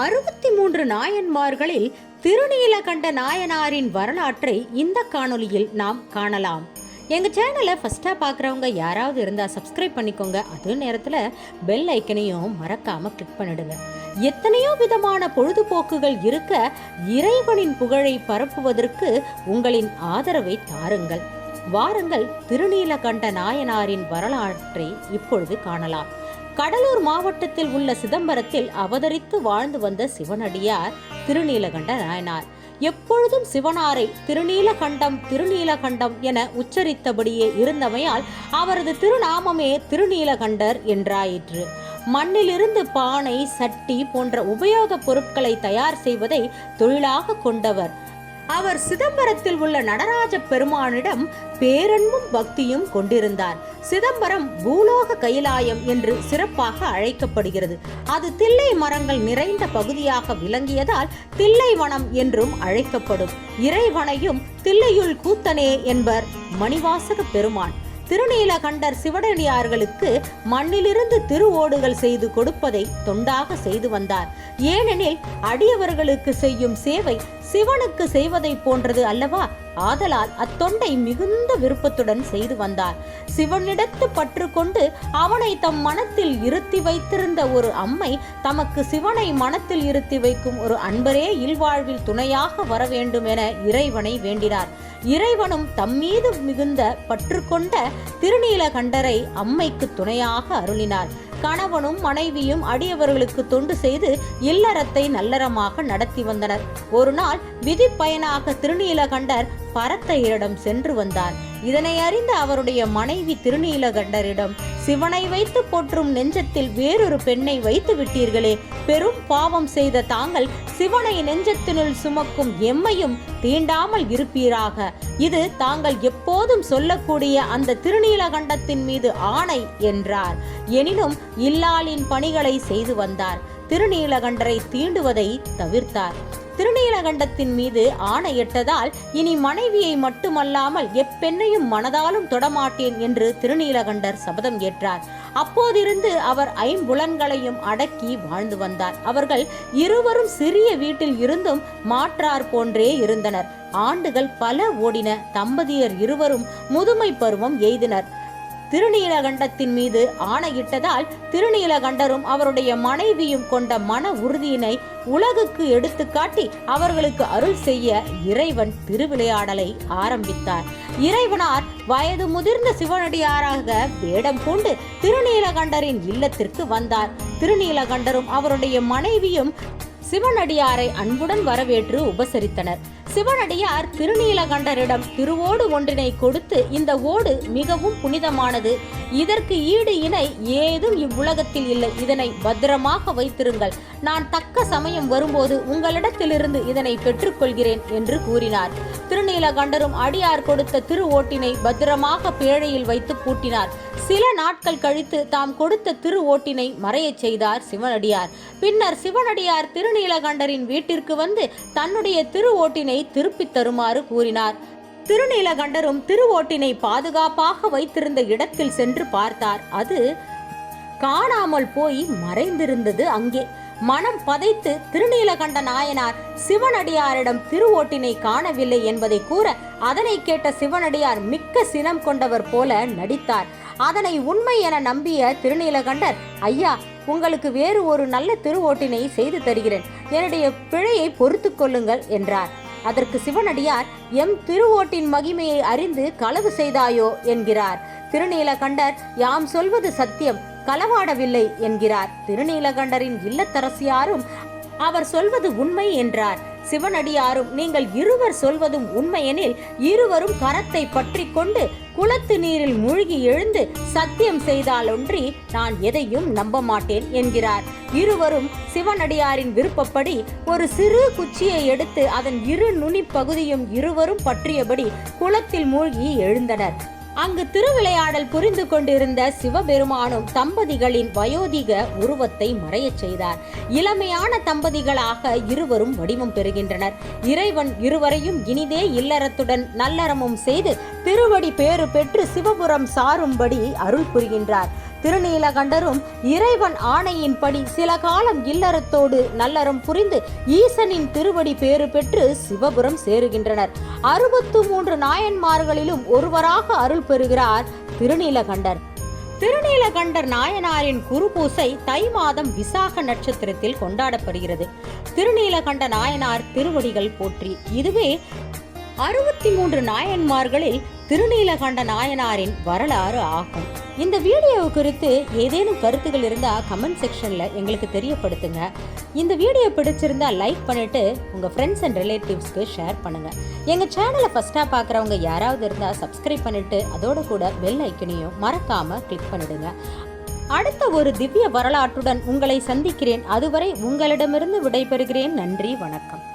அறுபத்தி மூன்று நாயன்மார்களில் திருநீலகண்ட நாயனாரின் வரலாற்றை இந்த காணொளியில் நாம் காணலாம். எங்கள் சேனலை ஃபஸ்ட்டாக பார்க்குறவங்க யாராவது இருந்தால் சப்ஸ்கிரைப் பண்ணிக்கோங்க. அதே நேரத்தில் பெல் ஐக்கனையும் மறக்காமல் கிளிக் பண்ணிடுங்க. எத்தனையோ விதமான பொழுதுபோக்குகள் இருக்க இறைவனின் புகழை பரப்புவதற்கு உங்களின் ஆதரவை தாருங்கள். வாருங்கள் திருநீலகண்ட நாயனாரின் வரலாற்றை இப்பொழுது காணலாம். கடலூர் மாவட்டத்தில் உள்ள சிதம்பரத்தில் அவதரித்து வாழ்ந்து வந்த சிவனடியார் திருநீலகண்ட நாயனார். எப்பொழுதும் சிவனாரை திருநீலகண்டம் திருநீலகண்டம் என உச்சரித்தபடியே இருந்தமையால் அவரது திருநாமமே திருநீலகண்டர் என்றாயிற்று. மண்ணிலிருந்து பானை சட்டி போன்ற உபயோகப் பொருட்களை தயார் செய்வதை தொழிலாக கொண்டவர். அவர் சிதம்பரத்தில் உள்ள நடராஜ பெருமானிடம் பேரன்பும் பக்தியும் கொண்டிருந்தார் சிதம்பரம் பூலோக கைலாயம் என்று சிறப்பாக அழைக்கப்படுகிறது. அது தில்லை மரங்கள் நிறைந்த பகுதியாக விளங்கியதால் தில்லை வனம் என்றும் அழைக்கப்படும். இறைவனையும் தில்லையுள் கூத்தனே என்பர் மணிவாசக பெருமான். திருநீலகண்டர் சிவனடியார்களுக்கு மண்ணிலிருந்து திருவோடுகள் செய்து கொடுப்பதை தொண்டாக செய்து வந்தார். ஏனெனில் அடியவர்களுக்கு செய்யும் சேவை சிவனுக்கு செய்வதை போன்றது அல்லவா? ஆதலால் அத்தொண்டை மிகுந்த விருப்பத்துடன் செய்து வந்தார். சிவனிடத்து பற்று கொண்டு அவனை தம் மனத்தில் இருத்தி வைத்திருந்த ஒரு அம்மை தமக்கு சிவனை மனத்தில் இருத்தி வைக்கும் ஒரு அன்பரே இல்வாழ்வில் துணையாக வர வேண்டும் என இறைவனை வேண்டினார். இறைவனும் தம்மீது மிகுந்த பற்று கொண்ட திருநீலகண்டரை அம்மைக்கு துணையாக அருளினார். கணவனும் மனைவியும் அடியவர்களுக்கு தொண்டு செய்து இல்லறத்தை நல்லறமாக நடத்தி வந்தனர். ஒரு நாள் விதி பயனாக திருநீலகண்டர் பரத்தையரிடம் சென்று வந்தார் இதனை அறிந்த அவருடைய மனைவி திருநீலகண்டரிடம் சிவனை வைத்து போற்றும் நெஞ்சத்தில் வேறொரு பெண்ணை வைத்து விட்டீர்களே. பெரும் பாவம் செய்த தாங்கள் சிவனை நெஞ்சத்தினுள் சுமக்கும் எம்மையும் தீண்டாமல் இருப்பீராக. இது தாங்கள் எப்போதும் சொல்லக்கூடிய அந்த திருநீலகண்டத்தின் மீது ஆணை என்றார். எனினும் இல்லாளின் பணிகளை செய்து வந்தார். திருநீலகண்டரை தீண்டுவதை தவிர்த்தார். திருநீலகண்டத்தின் மீது ஆணையிட்டதால் இனி மனைவியை மட்டுமல்லாமல் எப்பெண்ணையும் மனதாலும் தொடமாட்டேன் என்று திருநீலகண்டர் சபதம் ஏற்றார். அப்போதிருந்து அவர் ஐம்புலன்களையும் அடக்கி வாழ்ந்து வந்தார். அவர்கள் இருவரும் சிறிய வீட்டில் இருந்தும் மாற்றார் போன்றே இருந்தனர். ஆண்டுகள் பல ஓடின. தம்பதியர் இருவரும் முதுமை பருவம் எய்தினர். திருநீலகண்டத்தின் மீது ஆணையிட்டதால் திருநீலகண்டரும் அவருடைய மனைவியும் கொண்ட மன உறுதியினை உலகுக்கு எடுத்துக்காட்டி அவர்களுக்கு அருள் செய்ய இறைவன் திருவிளையாடலை ஆரம்பித்தார். இறைவனார் வயது முதிர்ந்த சிவனடியாராக வேடம் பூண்டு திருநீலகண்டரின் இல்லத்திற்கு வந்தார். திருநீலகண்டரும் அவருடைய மனைவியும் சிவனடியாரை அன்புடன் வரவேற்று உபசரித்தனர். சிவனடியார் திருநீலகண்டரிடம் திருவோடு ஒன்றினை கொடுத்து இந்த ஓடு மிகவும் புனிதமானது. இதற்கு ஈடு இணை ஏதும் இவ்வுலகத்தில் இல்லை. இதனை பத்திரமாக வைத்திருங்கள். நான் தக்க சமயம் வரும்போது உங்களிடத்திலிருந்து இதனை பெற்றுக்கொள்கிறேன் என்று கூறினார். திருநீலகண்டரும் அடியார் கொடுத்த திரு ஓட்டினை பத்திரமாக பேழையில் வைத்து பூட்டினார். சில நாட்கள் கழித்து தாம் கொடுத்த திரு ஓட்டினை மறையச் செய்தார் சிவனடியார். பின்னர் சிவனடியார் திருநீலகண்டரின் வீட்டிற்கு வந்து தன்னுடைய திரு ஓட்டினை திருப்பித் தருமாறு கூறினார். திருநீலகண்டரும் திரு ஓட்டினை பாதுகாப்பாக வைத்திருந்த இடத்தில் சென்று பார்த்தார். அது காணாமல் போய் மறைந்திருந்தது அங்கே. மனம் பதைத்து திருநீலகண்ட நாயனார் சிவனடியாரிடம் திருவோட்டினை காணவில்லை என்பதை கூற அதனை கேட்ட சிவனடியார் மிக்க சினம் கொண்டவர் போல நடித்தார். அதனை உண்மை என நம்பிய திருநீலகண்டர் ஐயா உங்களுக்கு வேறு ஒரு நல்ல திருவோட்டினை செய்து தருகிறேன். என்னுடைய பிழையை பொறுத்து கொள்ளுங்கள் என்றார். அதற்கு சிவனடியார் எம் திருவோட்டின் மகிமையை அறிந்து களவு செய்தாயோ என்கிறார். திருநீலகண்டர் யாம் சொல்வது சத்தியம் களவாடவில்லை என்கிறார். திருநீலகண்டரின் இல்லத்தரசியாரும் அவர் சொல்வது உண்மை என்றார். சிவனடியாரும் நீங்கள் இருவர் சொல்வதும் உண்மையெனில் இருவரும் கரத்தை பற்றி கொண்டு குளத்து நீரில் மூழ்கி எழுந்து சத்தியம் செய்தாலொன்றி நான் எதையும் நம்ப மாட்டேன் என்கிறார். இருவரும் சிவனடியாரின் விருப்பப்படி ஒரு சிறு குச்சியை எடுத்து அதன் இரு நுனி பகுதியும் இருவரும் பற்றியபடி குளத்தில் மூழ்கி எழுந்தனர். அங்கு திருவிளையாடல் புரிந்து கொண்டிருந்த சிவபெருமானும் தம்பதிகளின் வயோதிக உருவத்தை மறையச் செய்தார். இளமையான தம்பதிகளாக இருவரும் வடிவம் பெறுகின்றனர். இறைவன் இருவரையும் இனிதே இல்லறத்துடன் நல்லறமும் செய்து திருவடி பேறு பெற்று சிவபுரம் சாரும்படி அருள் புரிகின்றார். திருநீலகண்டரும் இறைவன் ஆணையின்படி சில காலம் இல்லறத்தோடு நல்லறம் புரிந்து ஈசனின் திருவடி பேறு பெற்று சிவபுரம் சேருகின்றனர். அறுபத்து மூன்று நாயன்மார்களிலும் ஒருவராக அருள் பெறுகிறார் திருநீலகண்டர். திருநீலகண்டர் நாயனாரின் குருபூசை தை மாதம் விசாக நட்சத்திரத்தில் கொண்டாடப்படுகிறது. திருநீலகண்ட நாயனார் திருவடிகள் போற்றி. இதுவே அறுபத்தி மூன்று நாயன்மார்களில் திருநீலகண்ட நாயனாரின் வரலாறு ஆகும். இந்த வீடியோ குறித்து ஏதேனும் கருத்துகள் இருந்தால் கமெண்ட் செக்ஷனில் எங்களுக்கு தெரியப்படுத்துங்க. இந்த வீடியோ பிடிச்சிருந்தா லைக் பண்ணிட்டு உங்கள் ஃப்ரெண்ட்ஸ் அண்ட் ரிலேட்டிவ்ஸ்க்கு ஷேர் பண்ணுங்கள் எங்கள் சேனலை ஃபஸ்ட்டாக பார்க்குறவங்க யாராவது இருந்தால் சப்ஸ்கிரைப் பண்ணிட்டு அதோட கூட பெல் ஐக்கனையும் மறக்காமல் கிளிக் பண்ணிடுங்க. அடுத்த ஒரு திவ்ய வரலாற்றுடன் உங்களை சந்திக்கிறேன். அதுவரை உங்களிடமிருந்து விடைபெறுகிறேன். நன்றி வணக்கம்.